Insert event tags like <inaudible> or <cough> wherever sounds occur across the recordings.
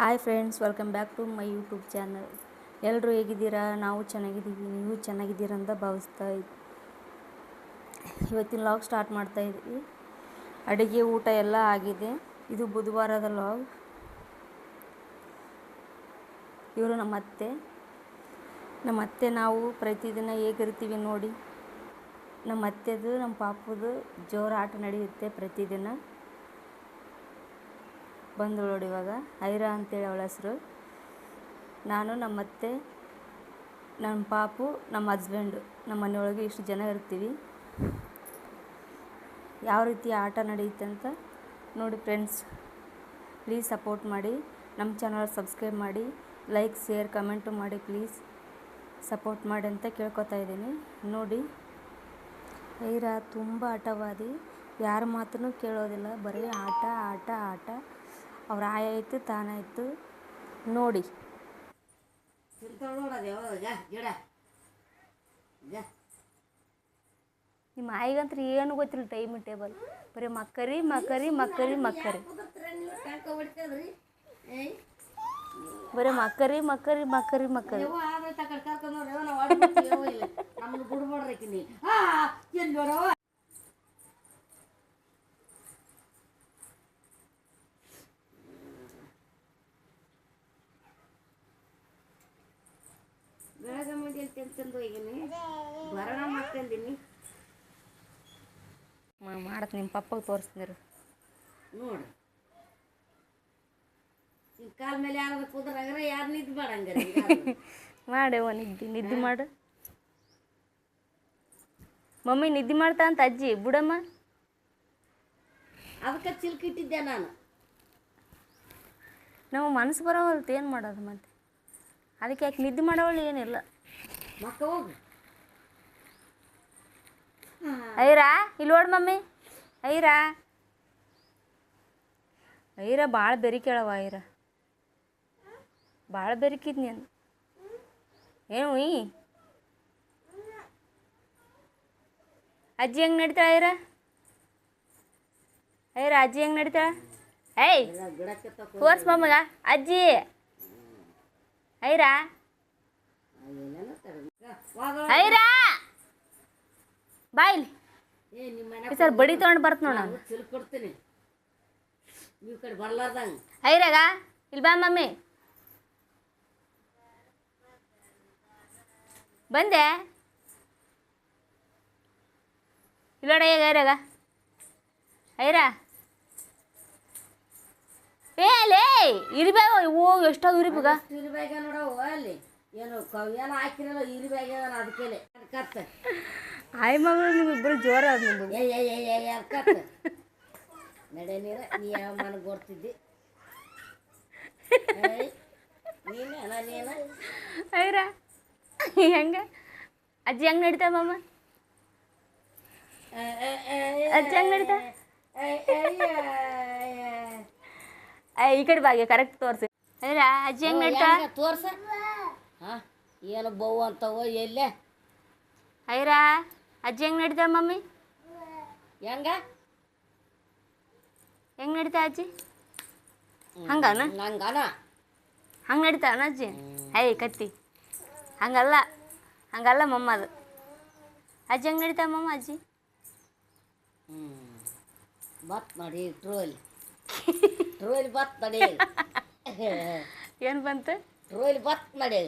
Hi friends welcome back to my YouTube channel ಎಲ್ಲರೂ ಹೇಗಿದ್ದೀರಾ? ನಾವು ಚೆನ್ನಾಗಿದ್ದೀವಿ. ನೀವು ಚೆನ್ನಾಗಿದ್ದೀರಾ ಅಂತ ಭಾವಿಸ್ತಾ ಇವತ್ತಿನ ಲಾಗ್ ಸ್ಟಾರ್ಟ್ ಮಾಡ್ತಾ ಇದ್ವಿ. ಅಡುಗೆ ಊಟ ಎಲ್ಲ ಆಗಿದೆ. ಇದು ಬುಧವಾರದ ಲಾಗ್ ಇವರು ನಮ್ಮ ಅತ್ತೆ ನಮ್ಮ ಅತ್ತೆ ನಾವು ಪ್ರತಿದಿನ ಹೇಗಿರ್ತೀವಿ ನೋಡಿ. ನಮ್ಮ ಅತ್ತೆದು ನಮ್ಮ ಪಾಪದು ಜೋರು ಆಟ ನಡೆಯುತ್ತೆ ಪ್ರತಿದಿನ. ಬಂದು ನೋಡಿ ಇವಾಗ. ಐರಾ ಅಂತೇಳಿ ಅವಳ ಹೆಸರು. ನಾನು ನಮ್ಮ ಅತ್ತೆ ನಮ್ಮ ಪಾಪು ನಮ್ಮ ಹಸ್ಬೆಂಡು ನಮ್ಮ ಮನೆಯೊಳಗೆ ಇಷ್ಟು ಜನ ಇರ್ತೀವಿ. ಯಾವ ರೀತಿ ಆಟ ನಡೆಯುತ್ತೆ ಅಂತ ನೋಡಿ ಫ್ರೆಂಡ್ಸ್ ಪ್ಲೀಸ್ ಸಪೋರ್ಟ್ ಮಾಡಿ. ನಮ್ಮ ಚಾನಲ್ ಸಬ್ಸ್ಕ್ರೈಬ್ ಮಾಡಿ. ಲೈಕ್ ಶೇರ್ ಕಮೆಂಟು ಮಾಡಿ ಪ್ಲೀಸ್ ಸಪೋರ್ಟ್ ಮಾಡಿ ಅಂತ ಕೇಳ್ಕೊತಾ ಇದ್ದೀನಿ. ನೋಡಿ ಐರಾ ತುಂಬ ಆಟವಾದಿ. ಯಾರ ಮಾತನ್ನು ಕೇಳೋದಿಲ್ಲ. ಬರೀ ಆಟ ಆಟ ಆಟ. ಅವ್ರ ಆಯಾಯ್ತು ತಾನಾಯ್ತು ನೋಡಿ. ನಿಮ್ಮ ಆಯಿಗಂತ್ರ ಏನು ಗೊತ್ತಿಲ್ಲ ಟೈಮ್ ಟೇಬಲ್ ಬರೀ ಮಕ್ಕರಿ ಮಕ್ಕರಿ ಮಕ್ಕರಿ ಮಕ್ಕರಿ. ಬರೀ ಮಕ್ಕರಿ ಮಕ್ಕರಿ ಮಕ್ಕರಿ ಮಕ್ಕರಿ ಯವ್ವ ಆದ್ರೆ ತಕಡ್ ಕರ್ಕೊಂಡು ನೋಡ್ರಿ ನಾವು ಆಡ್ಬಿಡ್ತೀವಿ ಯವ್ವ ಇಲ್ಲ ನಮ್ಮನ್ನು ಬಿಡ್ಬೇಡ್ರಿ ನೀ ಹಾ ಏನ್ ನೋಡವ ಬೆಳಗ್ಗೆ ಮುಂಜಾನೆ ತಿಂತಂದು ಹೋಗಿನಿ ಬರೋಣ ಮಾಡ್ಕೊಂದಿನಿ ಮಾಡತ್ ನಿಮ್ಮ ಪಪ್ಪಗೆ ತೋರಿಸ್ತೀನಿ ನೋಡು. ನಿಮ್ಮ ಕಾಲ ಮೇಲೆ ಯಾರಾದ್ರು ಕುದ್ರಾಗ್ರೆ ಯಾರು ನಿಂತು ಮಾಡಂಗ್ರಿ <laughs> ಮಾಡೇವ ನಿದ್ದೆ ನಿದ್ದೆ ಮಾಡು. ಮಮ್ಮಿ ನಿದ್ದೆ ಮಾಡ್ತಾ ಅಂತ ಅಜ್ಜಿ ಬುಡಮ್ಮ? ಅದಕ್ಕೆ ಚಿಲ್ಕಿಟ್ಟಿದ್ದೆ ನಾನು. ನಾವು ಮನಸ್ಸು ಬರೋವಲ್ತು ಏನು ಮಾಡೋದು ಮತ್ತೆ? ಅದಕ್ಕೆ ಯಾಕೆ ನಿದ್ದೆ ಮಾಡೋವಳು ಏನಿಲ್ಲ. ಮಕ್ಕ ಹೋಗು. ಐರಾ ಇಲ್ಲಿ ನೋಡು ಮಮ್ಮಿ. ಐರಾ. ಐರ ಭಾಳ ಬೆರಿಕೇಳವ ಐರ. ಭಾಳ ಬೆರಿಕಿದ್ ನೀನು. ಏನು ಈ? ಅಜ್ಜಿ ಹೆಂಗೆ ನಡೀತಾಳ ಐರ? ಐರ ಅಜ್ಜಿ ಹೆಂಗೆ ನಡೀತಾಳ? ಏಯ್ ತೋರ್ಸ್ ಮಮ್ಮಗ. ಅಜ್ಜಿ. ಐರಾ. ಐರಾ ಬಾಯ್ಲಿ ಸರ್ ಬಡಿ ತೊಗೊಂಡು ಬರ್ತ ನೋಡ ಐರಾಗ ಇಲ್ಲಿ ಬಾ ಮಮ್ಮಿ. ಬಂದೆ. ಇಲ್ಲೋಡ ಈಗ ಐರಾಗ ಐರಾ ಏ ಲೇ ಇರಿಬೇಗ ಓ ಎಷ್ಟಾಗ ಇರಿಬೇಗ ಇರಿಬ್ಯಾಗ ನೋಡವ ಅಲ್ಲಿ ಏನು ಕ- ಏನೋ ಹಾಕಿರಲ್ಲ ಇರಿಬ್ಯಾಗ ಅದಕ್ಕೆ ಕತ್ತ ಆಯ್ ಮಗಳು ನೀವು ಇಬ್ರು ಜೋರ ಅದ ನಿಮ್ದು ಏ ಏ ಏ ಏ ಏ ಕತ್ತ ನಡೆ ನೀರ ನೀ ಯಾವ ಮನಗೆ ಬರ್ತಿದ್ದಿ ಏಯ್, ನೀನೇನ ನೀನ ಐರಾ ಹೆಂಗೆ ಅಜ್ಜಿ ಹೆಂಗ್ ಏ, ಏ, ಅಜ್ಜಿ ಹೆಂಗ್ ನಡೀತಾ ಈ ಕಡೆ ಬಾಗೆ ಕರೆಕ್ಟ್ ತೋರಿಸಿ. ಐರಾ ಅಜ್ಜಿ ಹೆಂಗ್ ನಡ್ತಾ? ತೋರ್ಸ. ಹಾ ಏನು ಬೌ ಅಂತವ ಎಲ್ಲೇ? ಐರಾ ಅಜ್ಜಿ ಹೆಂಗ್ ನಡೀತಾಳ ಮಮ್ಮಿ? ಹೆಂಗ? ಹೆಂಗ್ ನಡೀತಾ ಅಜ್ಜಿ? ಹಂಗನ? ಹಂಗನ ಹಂಗೆ ನಡೀತಾನ ಅಜ್ಜಿ? ಐ ಕತ್ತಿ. ಹಂಗಲ್ಲ ಹಂಗಲ್ಲ ಮಮ್ಮ ಅದು. ಅಜ್ಜಿ ಹೆಂಗ್ ನಡೀತಾ ಮಮ್ಮ ಅಜ್ಜಿ? ಹ್ಮ್. ಬತ್ ಮಾಡಿ ಟ್ರೋಲ್ <laughs> ಟ್ರೋಲ್ ಬತ್ ನಡೆ. <laughs> ಏನು ಬಂತು? ಟ್ರೋಲ್ ಬತ್ ನಡೆ.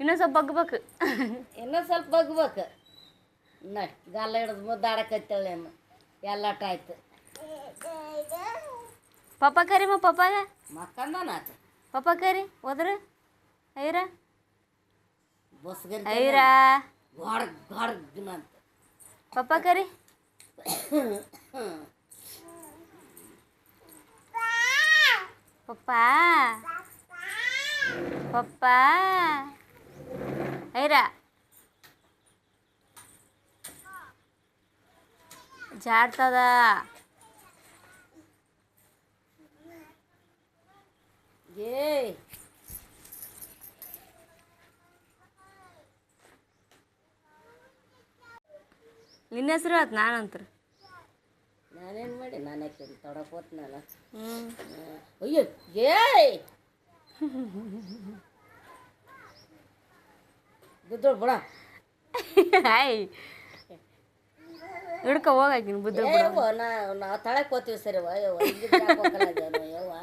ಇನ್ನೊಂದು ಸ್ವಲ್ಪ ಬಗ್ಬೇಕು. ಇನ್ನೊಂದು ಸ್ವಲ್ಪ ಬಗ್ಬೇಕು. ನೋಡಿ ಗಲ್ಲ ಹಿಡಿದು ಮುದ್ದಾಡಕತ್ತೇಳೇನು ಎಲ್ಲ ಆಯ್ತು ಪಪ್ಪ ಕರಿಮ ಪಪ್ಪಾಗ ಮಕ್ಕಂದನಾತು ಪಪ್ಪ ಕರಿ ಹೋದ್ರ ಐರ ಬಸ್ಗರಿ ಐರಾ ಗಡ್ ಗಡ್ನಂತ ಪಪ್ಪ ಕರಿ ಪಪ್ಪ ಪಪ್ಪ ಐರಾ ಜಾಡ್ತದ ಏ ನಿನ್ನ ಹೆಸರು ಆಯ್ತು ನಾನಂತ್ರ. ನಾನೇನು ಮಾಡಿ ನಾನು ಯಾಕೆ ತೊಡಕ್ ಹೋತ್ನಲ್ಲ. ಹ್ಞೂ ಅಯ್ಯೋ ಏಯ್! ಬಿದ್ದೋಳು ಬಿಡ. ಹಾಯ್ ಹಿಡ್ಕೊ ಹೋಗಾಕಿನ ಬುದ್ಧ ಏಯವ್ವ ನಾ ನಾವು ತಳಕ್ಕೆ ಹೋಗ್ತೀವಿ ಸರಿ ಅಯ್ಯೋ ಯವ್ವ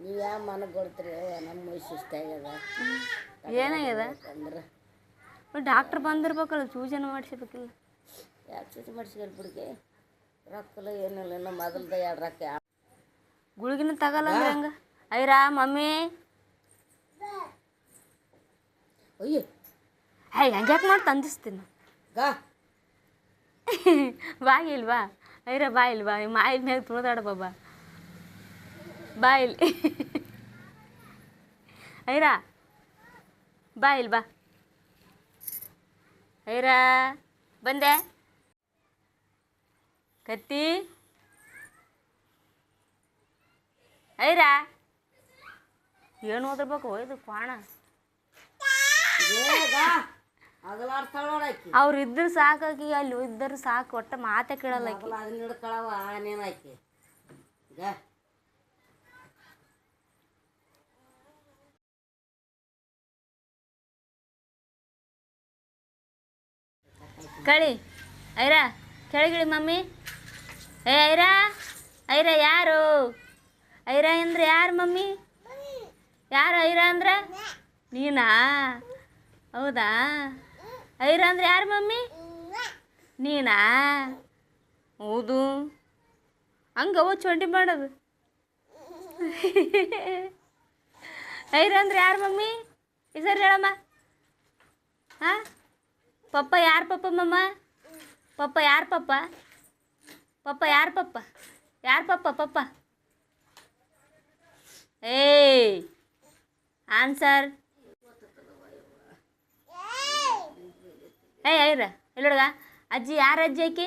ನೀವು ಯಾವ ಮನಗೆ ಕೊಡ್ತೀರಿ ಯವ್ವ ನಮ್ಮ ಆಗ್ಯದ? ಏನಾಗ್ಯದ? ಅಂದ್ರೆ ಡಾಕ್ಟ್ರ್ ಬಂದಿರ್ಬೇಕಲ್ಲ ಸೂಚನೆ ಮಾಡಿಸ್ಬೇಕಿಲ್ಲ. ಯಾಕೆ ಚೂಟಿ ಮಾಡಿಸ್ಕೊಂಡು ಬಿಡ್ಗೆ? ರೊಕ್ಕಲ್ಲ ಏನಿಲ್ಲ ಇನ್ನು ಮೊದಲ್ದ ಎರಡು ರೊಕ್ಕ. ಗುಳಿಗಿನ ತಗಲ್ಲ ಅಂದ್ರೆ ಹಂಗ? ಐರಾ ಮಮ್ಮಿ. ಅಯ್ಯೋ. ಹೇ ಹಂಗ್ಯಾಕೆ ಮಾಡಿ ತಂದಿಸ್ತೀನಿ ಗಾ ಬಾ. ಇಲ್ವಾ <laughs> ಬಾ. ಐರ ಬಾ ಇಲ್ವಾ ಬಾ. ಮೇಲೆ ಮ್ಯಾಗ ತುಳಿದಾಡ ಬಾಬಾ. ಬಾ ಇಲ್ಲಿ ಐರಾ <laughs> ಬಾ ಇಲ್ವಾ ಬಾ. ಐರಾ ಬಂದೆ. ಕತ್ತಿ? ಐರಾ? ಏನು ಓದಿರ್ಬೇಕು? ಇದು ಕ್ವಾಣ. ಅವ್ರು ಇದ್ರ ಸಾಕಾಗಿ ಅಲ್ಲಿ ಇದ್ದರು ಸಾಕು ಒಟ್ಟ ಮಾತೆ ಕೇಳಲ್ಲ ಕಳಿ ಐರಾ? ಕೆಳಗಿಳಿ ಮಮ್ಮಿ. ಏ ಐರಾ? ಐರಾ ಯಾರು? ಐರಾ ಅಂದ್ರೆ ಯಾರು ಮಮ್ಮಿ? ಯಾರು ಐರಾ ಅಂದ್ರೆ? ನೀನಾ? ಹೌದಾ? ಐರಾ ಅಂದ್ರೆ ಯಾರು ಮಮ್ಮಿ? ನೀನಾ? ಹೌದು. ಹಂಗವ ಚೊಂಡಿ ಮಾಡೋದು. ಐರ ಅಂದ್ರೆ ಯಾರು ಮಮ್ಮಿ? ಹೆಸರು ಹೇಳಮ್ಮ. ಹಾಂ? ಪಪ್ಪ ಯಾರು ಪಪ್ಪ ಮಮ್ಮ? ಪಪ್ಪ ಯಾರು ಪಪ್ಪ? ಪಪ್ಪ, ಯಾರು ಪಪ್ಪ? ಯಾರು ಪಪ್ಪ ಪಪ್ಪ? ಏ ಆನ್ಸರ್? ಏಯ್, ಐರ, ಇಲ್ಲೊಡ್ಗ. ಅಜ್ಜಿ, ಯಾರ ಅಜ್ಜಿ ಆಕಿ?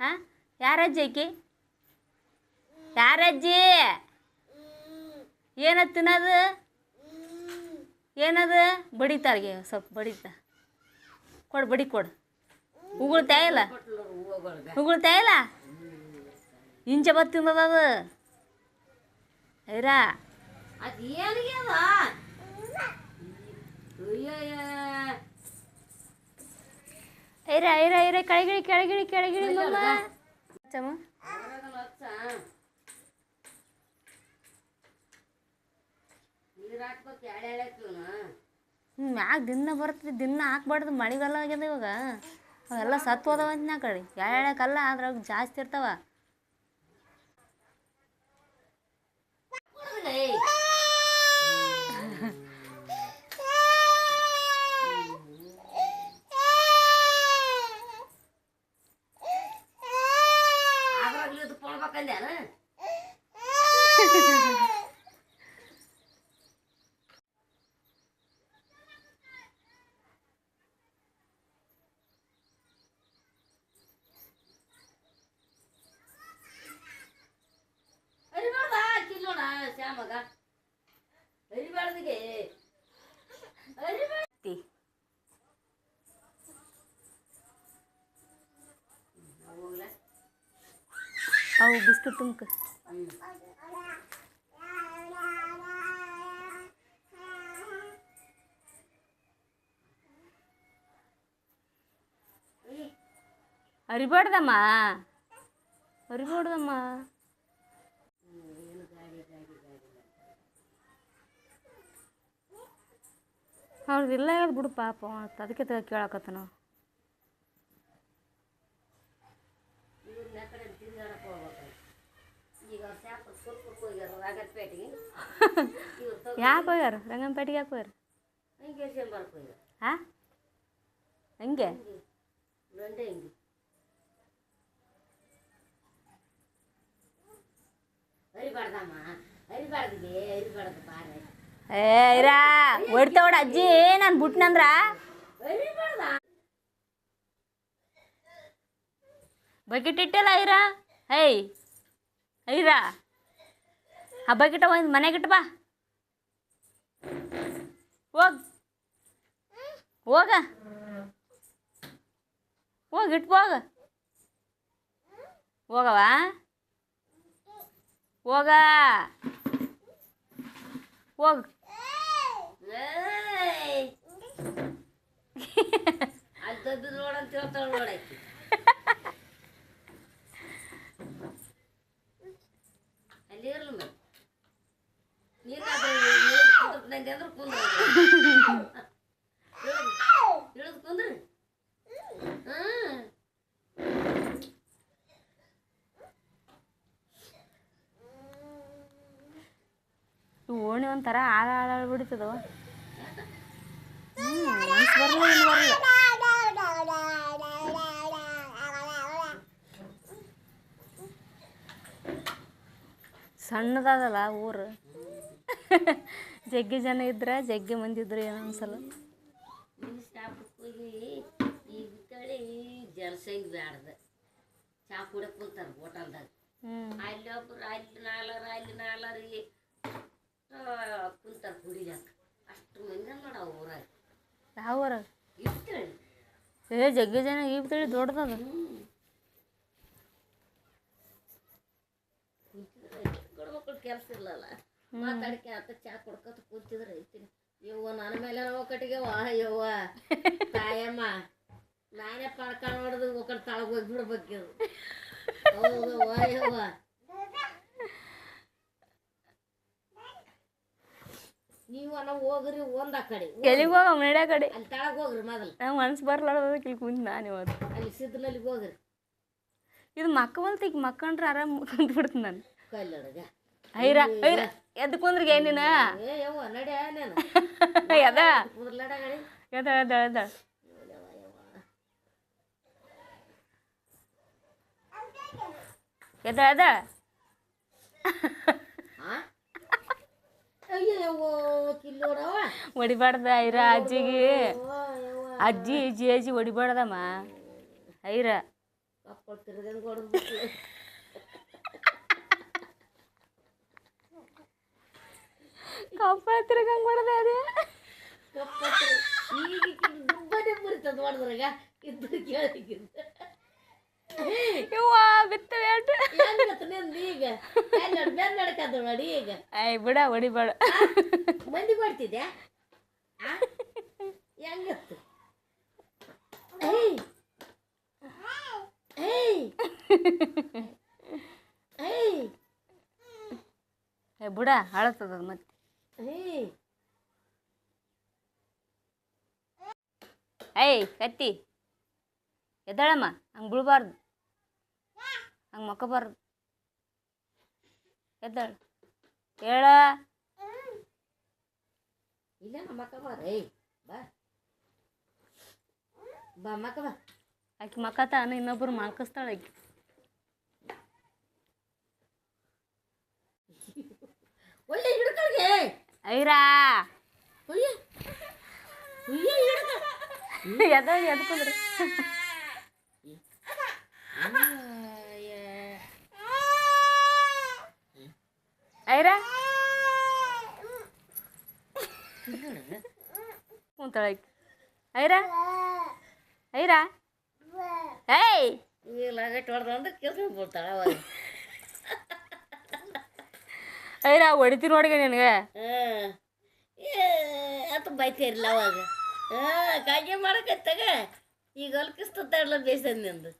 ಹಾಂ? ಯಾರ ಅಜ್ಜಿ ಆಕಿ? ಯಾರಜ್ಜಿ ಏನದು ತಿನ್ನೋದು? ಏನದು? ಬಡಿತಾರ್ಗೆ ಸ್ವಲ್ಪ ಬಡಿತ. ಕೊಡು, ಬಡಿ ಕೊಡು. ಉಗುಳ್ತಾ ಇಲ್ಲ? ಉಗುಳ್ತಾ ಇಲ್ಲ? ಇಂಚ ಬತ್ ತಿಂದದ ಅದು? ಐರಾ ಐರ ಐರ ಐರ ಕೆಳಗಿಳಿ ಕೆಳಗಿಳಿ ಕೆಳಗಿಳಿ ಮಮ್ಮ. ಚಮ್ಮ ಹ್ಞೂ ಮ್ಯಾಗ ದಿನ ಬರ್ತದೆ? ದಿನ ಹಾಕ್ಬಾರ್ದು ಮಳೆಗಾಲ ಆಗ್ಯದ ಇವಾಗ. ಅವೆಲ್ಲ ಸತ್ತು ಹೋದವ ಅಂತ ನಾ ಕಡೆ ಕಲ್ಲ ಅದ್ರಾಗ ಜಾಸ್ತಿ ಇರ್ತಾವ. ಅವು ಬಿಸ್ಕಿಟ್ ತುಂಬ್ಕ ಅರಿಬಾರ್ದಮ್ಮ ಅರಿಬಾರ್ದಮ್ಮ ಅವ್ರದ್ದು ಇಲ್ಲ ಆಗ್ಯದ ಬಿಡು ಪಾಪ ಮತ್ತ್ ಅದಕ್ಕೆ ತಗ ಕೇಳಕತ್ತ ನಾವು ಇವ್ರನ್ನ ಕಡೆ ತಿಂದಾಡಕ್ಕೆ ಹೋಗ್ಬೇಕು ಈಗ ಅವ್ರು ಶಾಪ ಸುರ್ಪಕ್ಕೆ ಹೋಗ್ಯಾರ ರಾಗತ್ಪೇಟೆಗೆ ಇವ್ರು <laughs> ಯಾಕೆ ಹೋಗ್ಯಾರ? ರಂಗನಪೇಟೆಗೆ ಯಾಕೆ ಹೋಗ್ಯಾರ? ಹಾಂ ಹಂಗೆ? ಏ ಇರಾ ಹೊಡ್ತಾವಡ ಅಜ್ಜಿ ನಾನು ಬಿಟ್ನಂದ್ರ ಬಕೆಟ್ ಇಟ್ಟಲ್ಲ ಐರಾ ಐ ಐರಾ ಆ ಬಕೆಟ ಒಂದು ಮನೆಗಿಟ್ಟ ಬಾ ಹೋಗ. ಹೋಗ. ಹೋಗ ಇಟ್ಟು ಹೋಗ. ಹೋಗವ? ಹೋಗ. ಹೋಗ! ಅಲ್ಲಿ ಓಣಿ ಒಂಥರ ಆಳ ಆಳ ಬಿಡ್ತದವ ಹ್ಞೂ ಮನ್ಸು ಬರಲ್ಲ ಏನು ಬರಲ್ಲ ಸಣ್ಣದಲ್ಲ ಊರು <laughs> ಜಗ್ಗಿ ಜನ ಇದ್ರೆ ಜಗ್ಗಿ ಮಂದಿ ಇದ್ರೆ ಏನೋ ಅನ್ಸಲ್ಲ ಜನಸಂಖ್ಯೆ ಬ್ಯಾಡ್ದ. ಚಾ ಕುಡಕ್ ಕುಂತಾರ ಹೋಟಲ್ದಾಗ. ಅಲ್ಲಿ ಒಬ್ರು ಅಲ್ಲಿ ನಾಲ್ವರು ಅಲ್ಲಿ ನಾಲ್ವರಿಗೆ ಕುಂತಾರ ಕುಡಿಯಾಕ ಅಷ್ಟು ಮಂದಿ ನೋಡ ಊರಾಗ. ಯಾವ ಊರಾಗ? ಇರ್ತೇಳಿ ಏ ಜಗ್ಗಿ ಜನ ಈ ತಿಳಿ ದೊಡ್ಡದದ. ಗಂಡ್ಮಕ್ಳು ಕೆಲಸ ಇಲ್ಲಲ್ಲ. ಮಾತಾಡ್ಕೆ ಆತ ಚಾ ಕೊಡ್ಕೊತ ಕೂತಿದ್ರೆ ಐತೀನಿ ಯವ್ವ ನನ್ನ ಮೇಲೆ ಒಕ್ಕಟ್ಟಿಗೆ ವಾ ಯವ್ವ. ತಾಯಮ್ಮ ನಾನೇ ಪಡ್ಕೊಂಡು ಹೊಡೆದು ಒಕ್ಕಟ್ಟು ತಳಗ ಹೋಗಿ ಬಿಡ್ಬೇಕಿದು ಹೌದು ವಾ ಯವ್ವ. ನೀವು ಹೋಗ್ರಿ ಒಂದ್ ಕಡೆ ಎಲ್ಲಿಗೆ ಹೋಗ ನಡ್ಯಾ ಕಡೆ. ಅಲ್ಲಿ ತಳಗ ಹೋಗ್ರಿ ಮೊದಲು. ನಂಗೆ ಮನ್ಸು ಬರ್ಲಾರ್ದಕ್ಕೆ ಇಲ್ಲಿ ಕುಂತ ನಾನು ಇವತ್ತು. ಅಲ್ಲಿ ಸಿದ್ಧನಲ್ಲಿಗೆ ಹೋಗ್ರಿ. ಇದು ಮಕ್ಕ ಬಂತ ಈಗ ಮಕ್ಕಂಡ್ರೆ ಆರಾಮ್ ಕುಂತ್ಬಿಡ್ತೀನಿ ನಾನು. ಐರ ಐರ ಎದ್ದು ಕುಂದ್ರಿಗೆ ನೀನು? <laughs> ಎದ? ಎದ ಎದ ಹೊಡಿಬಾರ್ದ ಐರ ಅಜ್ಜಿಗೆ. ಅಜ್ಜಿ ಅಜ್ಜಿ ಅಜ್ಜಿ ಹೊಡಿಬಾರ್ದಮ್ಮ. ಐರ. ಕಪ್ಪ ತಿರ್ಗಂಗ್ ಹೊಡೆದ ಅದೇ. ಈಗ ದುಬ್ಬನೇ ಮುರಿತದ ಹೊಡೆದ್ರಾಗ ಕೇಳಿಗಿಂತ ಈಗ ಐ ಬಿಡ, ಹೊಡಿಬೇಡ. ಮಂದಿ ಕೊಡ್ತಿದ್ಯಾ? ಹೆಂಗತ್ತು ಬಿಡ ಅಳತದ ಮತ್ತೆ. ಏಯ್ ಕತ್ತಿ. ಎದ್ದಾಳಮ್ಮ ಹಂಗೆ ಬೀಳ್ಬಾರ್ದು. ಹಂಗೆ ಮಕ್ಕಬಾರ್ದು. ಎದ್ದಾಳ. ಹೇಳ. ಇಲ್ಲ ಮಕ್ಕಬಾರ ಏಯ್ ಬಾ. ಬಾ ಮಕ್ಕ ಬಾ ಆಕಿ ಮಕ್ಕತಾನ ಇನ್ನೊಬ್ರು ಮಕ್ಕಸ್ತಾಳ ಆಕೆ. ಒಳ್ಳೆ ಹಿಡ್ಕೊಳ್ಗೆ. ಐರಾ ಒಯ್ಯ ಒಯ್ಯ ಹಿಡ್ಕ ಎದ್ದಾಳ ಎದ್ಕೊಂಡ್ರಿ ಐರಾ ಕುಂತಾಳ ಆಕಿ ಐರಾ ಐರಾ ಏಯ್ ಅವಾಗ ಐರಾ ಹೊಡಿತೀನಿ ನೋಡಿಗೆ ನಿನಗೆ. ಅಂತ ಬೈತಿರಲ್ಲ ಅವಾಗ. ಕಾಗೆ ಮಾಡಕತ್ತಾಗ? ಈಗ ಹೊಲ್ಕಿಸ್ತಲ್ಲ ಬೇಸನ್ ನಿಂದು.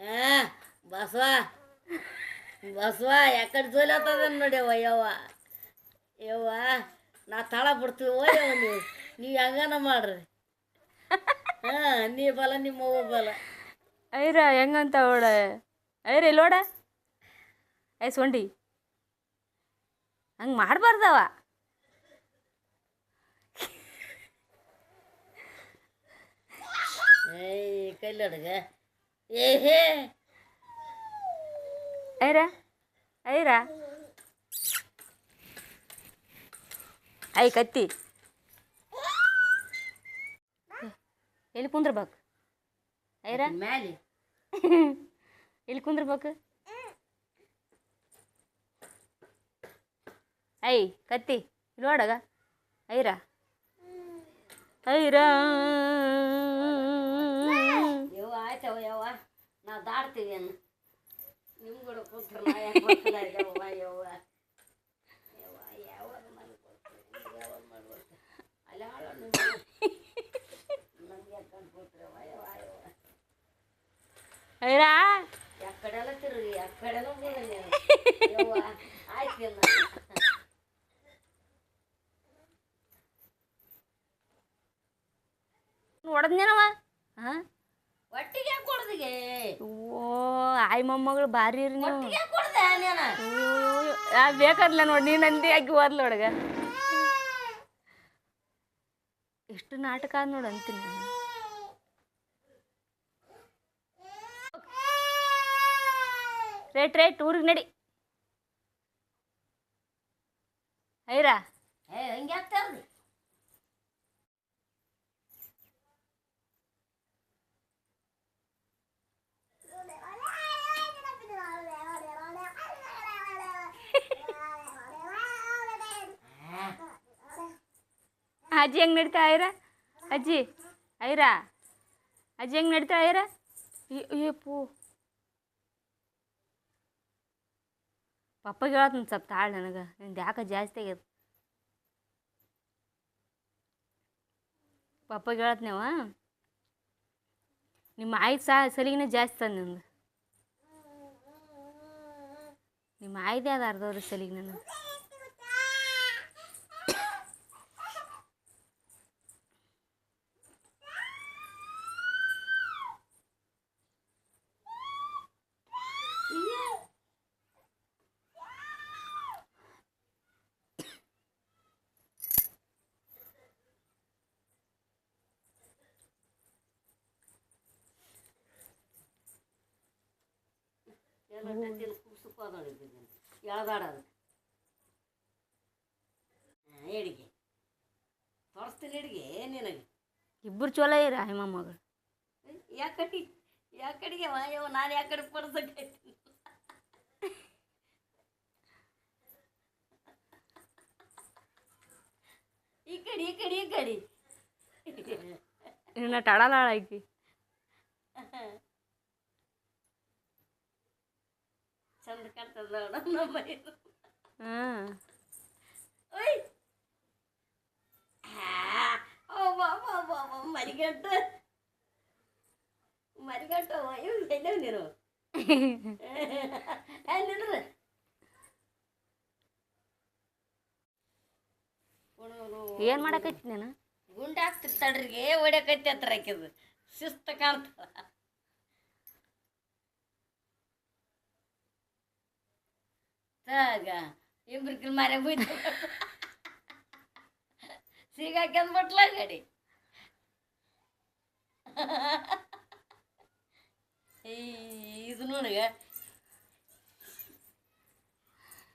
ಹಾಂ ಬಸವ. ಬಸವ ಯಾಕಡೆ ಜೋಲತ್ತದ ನೋಡ್ಯವ ಯವ್ವ. ಯವ್ವ ನಾ ತಳ ಬಿಡ್ತೀವಿ ಓ ಯವ್ವ ನೀವು. ನೀವು ಹೆಂಗನ ಮಾಡ್ರಿ. ಹಾಂ ನೀ ಬಲ ನಿಮ್ಮ ಅವ್ವ ಬಲ. ಐರ ಹೆಂಗಂತ ಅವಳ? ಐರ ಇಲ್ಲೋಡ? ಐ ಸೊಂಡಿ. ಹಂಗೆ ಮಾಡಬಾರ್ದವ. ಏಯ್ ಕೈಲಡ್ಗ ಏ ಹೇ. ಐರಾ ಐರಾ. ಐ ಕತ್ತಿ. ಎಲ್ಲಿ ಕುಂದ್ರಬೇಕು? ಐರಾ. ಮ್ಯಾಲೆ. ಎಲ್ಲಿ ಕುಂದ್ರಬೇಕು? ಐ ಕತ್ತಿ ನೋಡಗ ಐರಾ ಐರಾ ಯವ್ವ ಆಯ್ತವ ಯವ್ವ ನಾವು ದಾಡ್ತೀವಿ ಅನ್ನು ನಿಮ್ಮ ಕೂಡ ಕೂತ್ರೆ ನಾ ಯಾಕೆ ಬರ್ತಿಲ್ಲ ಯವ್ವ ಯವ್ವ ಯವ್ವ ಯಾವಾಗ ಮಾಡ್ಕೊಡ್ತೀವಿ ಯಾವಾಗ ಮಾಡ್ಕೊಡ್ತೀವಿ ಅಲ್ಲಿ ಹಾಳು ನಮ್ಗೆ ಯಾಕಂತ ಕೂತ್ರೆ ಯವ್ವ ಯವ್ವ ಐರಾ ಎಕ್ಕಡೆಲ್ಲ ತಿರುಗಿ ಎಕ್ಕಡೆಲ್ಲ ಹೋಗಿ ಯವ್ವ ಆಯ್ತು ಹೊಡೆದ್ನೇನವ? ಹಾಂ ಒಟ್ಟಿಗೆ ಕೊಡ್ದಿಗೆ ಓ ಆಯ್ ಮೊಮ್ಮಗಳು ಭಾರಿ ಇರಿ ನೀವು. ಬೇಕಾದ್ಲ ನೋಡಿ ನೀನು ಅಂದಿ ಆಗಿ ಓದ್ಲ ಒಳಗ ಎಷ್ಟು ನಾಟಕ ಆದ್ ನೋಡು ಅಂತೀನಿ ರೇಟ್ ರೇಟ್ ಊರಿಗೆ ನಡಿ. ಐರಾ ಹಂಗೆ ಆಗ್ತಾರ್ರಿ ಅಜ್ಜಿ ಹೆಂಗೆ ನಡೀತಾ ಐರಾ ಅಜ್ಜಿ ಐರಾ? ಅಜ್ಜಿ ಹೆಂಗೆ ನಡೀತಾ ಐರಾ ಏ ಪೂ. ಪಪ್ಪಗೆ ಹೇಳತ್ನ ಸ್ವಲ್ಪ ತಾಳು ನನಗೆ. ನಿಂದು ಯಾಕೆ ಜಾಸ್ತಿ ಆಗ್ಯದ? ಪಪ್ಪಗೆ ಹೇಳತ್ನೇವ ನಿಮ್ಮ ಆಯಿ ಸಾ, ಸಲಿಗಿನ ಜಾಸ್ತಿ ತಂದ ನಿಂದು. ನಿಮ್ಮ ಆಯ್ದೆ ಅದ ಅರ್ಧವ್ರಿ ಸಲಿಗೆ ನನಗೆ ಎಲ್ಲ ಕೂಸುಕೋದಿದ್ದೀನಿ ಎಳ್ದಾಡೋದು ಎಡಿಗೆ ತೋರಿಸ್ತೀನಿ ಎಡಿಗೆ ನಿನಗೆ ಇಬ್ಬರು ಚಲೋ ಇರ ಹಿಮ ಮಗಳು ಯಾಕಡಿ ಯಾಕಡಿಗೆ ವಾಯವ ನಾನು ಯಾಕಡೆ ಪಡ್ಸಕ್ಕೈತಿ ಈ ಕಡೆ ಈ ಕಡೆ ಈ ಕಡೆ ನಿನ್ನ ಟಡಲಾಳ ಆಕಿ ಚಂದ ಕಾಣ್ತದ ನಮ್ಮ. ಹಾಂ. ಓಯ್. ಮರಿಗಟ್ಟ. ಮರಿಗಟ್ಟ ಇವ್ ಎಲ್ಲವ್ ನೀನು ನಿಂದ್ರ ಏನು ಮಾಡಕೈತಿ ನೀನು? ಗುಂಡಾಕ್ತಿರ್ತಾಳ್ರಿಗೆ ಹೊಡ್ಯಾಕೈತಿ ಹತ್ರ ಹಾಕಿದ್ ಶಿಸ್ತ ಕಾಣ್ತದ. ತಾಗ ಇಬ್ರಿಕಿಲ್ ಮಾರೆ ಬೈತ ಸಿಗಾಕ್ಯಂದ್ ಬಟ್ಲ ಗಡಿ ಈ ಇದು ನೋಡಿಗ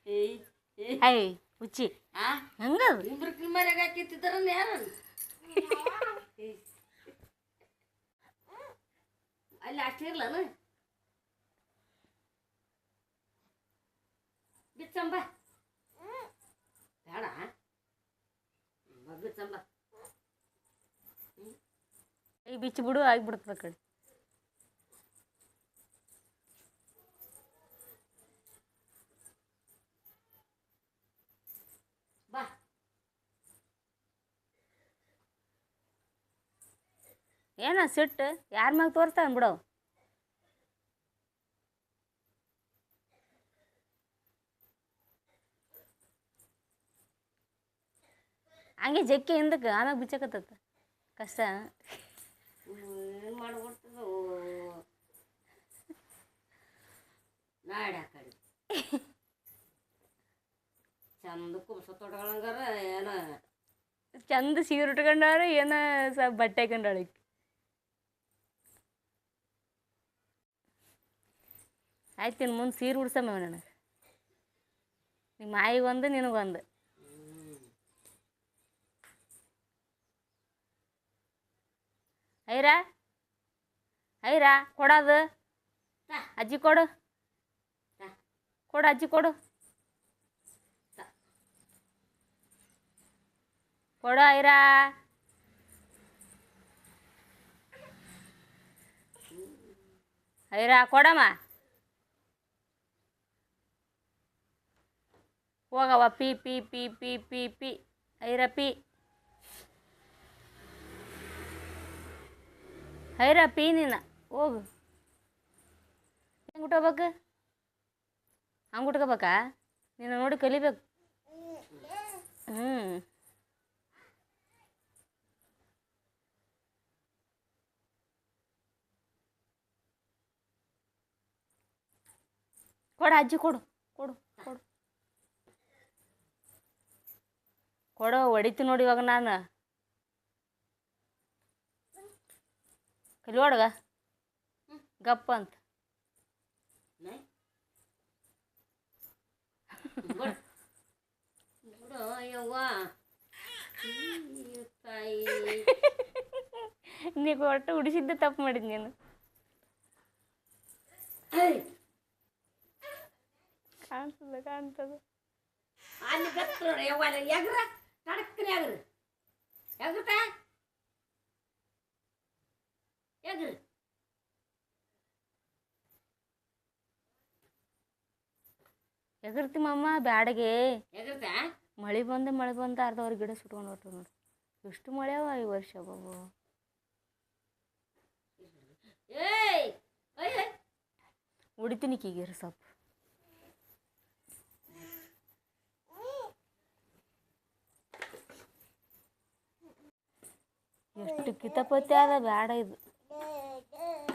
ಏಯ್ ಏಯ್ ಐ ಹುಚ್ಚಿ ಆ ಹೆಂಗದು ಇಬ್ರಿಕಿಲ್ ಮಾರ್ಯಾಗ ಹಾಕಿತ್ತಿದ್ದಾರ ಯಾರು ಅಲ್ಲಿ ಅಷ್ಟಿರ್ಲನ ಬಿಚ್ಚಂಬ ಬೇಡ. ಬಿಚ್ಚಂಬ ಈ ಬಿಚ್ಚಿ ಬಿಡು ಆಗ್ಬಿಡ್ತದೆ ಕಡೆ ಬಾ. ಏನ ಸಿಟ್ಟು? ಯಾರ ಮ್ಯಾಗ ತೋರಿಸ್ತಾನ ಬಿಡವು ಹಂಗೆ ಜಕ್ಕಿ ಹಿಂದಕ್ಕೆ ಆಮ್ಯಾಗ ಬಿಚ್ಚಕತ್ತ ಕಷ್ಟ. ನಾಡಿ ಕಡೆ. ಚಂದ ಕುಬ್ಸ ಏನ? ಚಂದ ಸೀರೆ ಉಟ್ಕೊಂಡಾರ ಏನ ಸ್ವಲ್ಪ ಬಟ್ಟೆ ಹಾಕೊಂಡಾಳ ಈಕಿ. ಆಯ್ತು ಇನ್ನು ಮುಂದೆ ಸೀರೆ ಉಡ್ಸಮ್ಮ ನನಗೆ. ನಿಮ್ಮ ಮಾಯಿಗೆ ಒಂದು ನಿನಗೊಂದು ಐರಾ ಐರಾ ಕೊಡೋದು ತಾ. ಅಜ್ಜಿ ಕೊಡು ತಾ. ಕೊಡು ಅಜ್ಜಿ ಕೊಡು ತಾ. ಕೊಡು ಐರಾ ಐರ ಕೊಡಮ್ಮ ಹೋಗವ ಪಿ ಪಿ ಪಿ ಪಿ ಪಿ ಪಿ ಐರ ಪಿ ಐರ ಪಿ ನೀನ ಹೋಗು. ಹೆಂಗೆ ಉಟ್ಕೋಬೇಕು ಹಂಗೆ ಉಟ್ಕೋಬೇಕಾ ನೀನು ನೋಡಿ ಕಲಿಬೇಕು. ಹ್ಞೂ ಕೊಡು ಅಜ್ಜಿ, ಕೊಡು ಕೊಡು ಕೊಡು. ಕೊಡು ಹೊಡಿತು ನೋಡಿ ಇವಾಗ ನಾನು. ಕಲಿ ಹೊಡ್ಗ ಗಪ್ಪ ಅಂತ. ನೀವು ಒಟ್ಟು ಉಡಿಸಿದ್ದ ತಪ್ಪು ಮಾಡಿದ್ ನೀನು. ಕಾಣ್ತದ ಕಾಣ್ತದ. ಅಲ್ಲಿ ಅಲ್ಲಿ ಎಗ್ರ ತಡಕ್ಕನೆ ಎಗ್ರ. ಎಗ್ರತ? ಎಗ್ರ ಎಗರ್ತಿ ಮಮ್ಮ ಬ್ಯಾಡಗೆ. ಎಗ್ರತ ಮಳೆ ಬಂದು ಮಳೆ ಬಂದು ಅರ್ಧವ್ರ ಗಿಡ ಸುಟ್ಕೊಂಡು ಹೊಟ್ಟು ನೋಡಿ. ಎಷ್ಟು ಮಳೆ ಅವ ಈ ವರ್ಷ ಬಾಬು. ಉಡಿತೀನಿ ಕೀಗಿರ ಸ್ವಲ್ಪ ಎಷ್ಟು ಕಿತಪತಿ ಅದ ಬ್ಯಾಡ ಇದು. good, good.